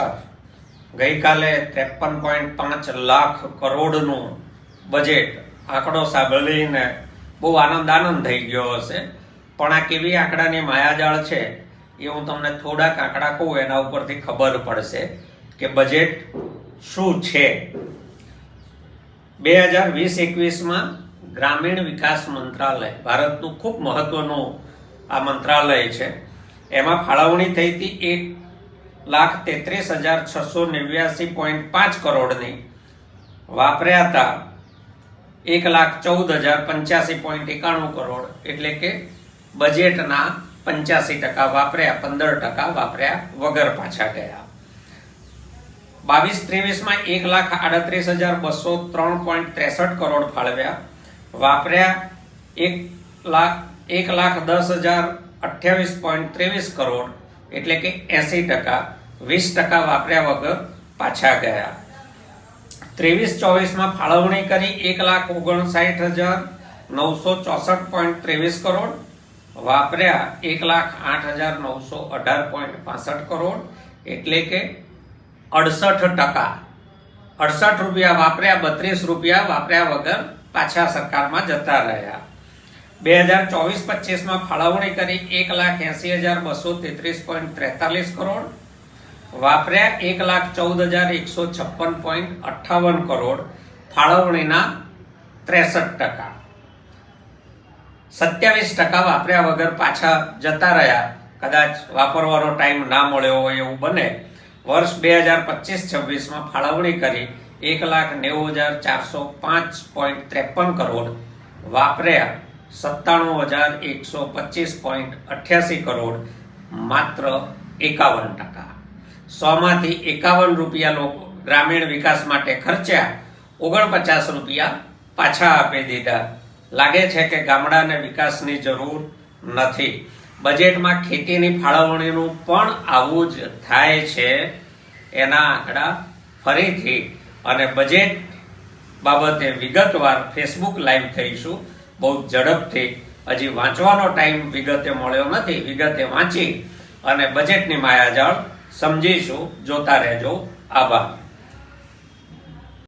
નમસ્કાર ગઈકાલે ત્રેપન પોઈન્ટ પાંચ લાખ કરોડનું બજેટ આંકડો સાંભળીને બહુ આનંદ આનંદ થઈ ગયો હશે. પણ આ કેવી આંકડાની માયાજાળ છે એ હું તમને થોડાક આંકડા કહું, એના ઉપરથી ખબર પડશે કે બજેટ શું છે. બે હજાર વીસ એકવીસમાં ગ્રામીણ વિકાસ મંત્રાલય, ભારતનું ખૂબ મહત્વનું આ મંત્રાલય છે. એમાં ફાળવણી થઈ હતી એક લાખ તેત્રીસ હજાર છસો નેવ્યાસી પોઈન્ટ પાંચ કરોડની વાપર્યા હતા એક લાખ ચૌદ હજાર પંચ્યાસી પોઈન્ટ એકાણું કરોડ એટલે કે બજેટના પંચ્યાસી ટકા વાપર્યા, પંદર ટકા વાપર્યા વગર પાછા ગયા. બાવીસ ત્રેવીસમાં એક લાખ આડત્રીસ હજાર બસો ત્રણ પોઈન્ટ ત્રેસઠ કરોડ ફાળવ્યા. વાપર્યા એક લાખ એક લાખ દસ હજાર અઠ્યાવીસ પોઈન્ટ ત્રેવીસ કરોડ એટલે કે એસી ટકા, વીસ ટકા વાપર્યા વગર પાછા ગયા. ત્રેવીસ ચોવીસમાં ફાળવણી કરી એક લાખ ઓગણસાઠ હજાર નવસો ચોસઠ પોઈન્ટ ત્રેવીસ કરોડ, વાપર્યા એક લાખ આઠ હજાર નવસો અઢાર પોઈન્ટ પાસઠ કરોડ, એટલે કે અડસઠ ટકા. અડસઠ રૂપિયા વાપર્યા, બત્રીસ રૂપિયા વાપર્યા વગર પાછા સરકારમાં જતા રહ્યા. બે હજાર ચોવીસ પચીસમાં ફાળવણી કરી એક લાખ એસી હજાર બસો તેત્રીસ પોઈન્ટ ત્રેતાલીસ કરોડ. વાપર્યા એક લાખ ચૌદ હજાર એકસો છપ્પન પોઈન્ટ અઠ્ઠાવન કરોડ. ફાળવણીના ત્રેસઠ ટકા. સત્યાવીસ ટકા વાપર્યા વગર પાછા જતા રહ્યા. કદાચ વાપરવાનો ટાઈમ ના મળ્યો હોય એવું બને. વર્ષ બે હજાર પચીસ છવ્વીસમાં ફાળવણી કરી એક લાખ નેવું હજાર ચારસો પાંચ પોઈન્ટ ત્રેપન કરોડ વાપર્યા. સત્તાણું હજાર એકસો પચીસ પોઈન્ટ અઠ્યાસી કરોડ માત્ર એકાવન ટકા. સોમાંથી એકાવન રૂપિયા લોકો ગ્રામીણ વિકાસ માટે ખર્ચ્યા, ઓગણપચાસ રૂપિયા પાછા આપી દીધા. લાગે છે કે ગામડાને વિકાસની જરૂર નથી. બજેટમાં ખેતીની ફાળવણીનું પણ આવું જ થાય છે. એના આંકડા ફરીથી અને બજેટ બાબતે વિગતવાર ફેસબુક લાઈવ થઈશું. બહુ ઝડપથી હજી વાંચવાનો ટાઈમ વિગતે મળ્યો નથી. વિગતે વાંચી અને બજેટની માયાજાળ સમજીશું. જોતા રહેજો. આભાર.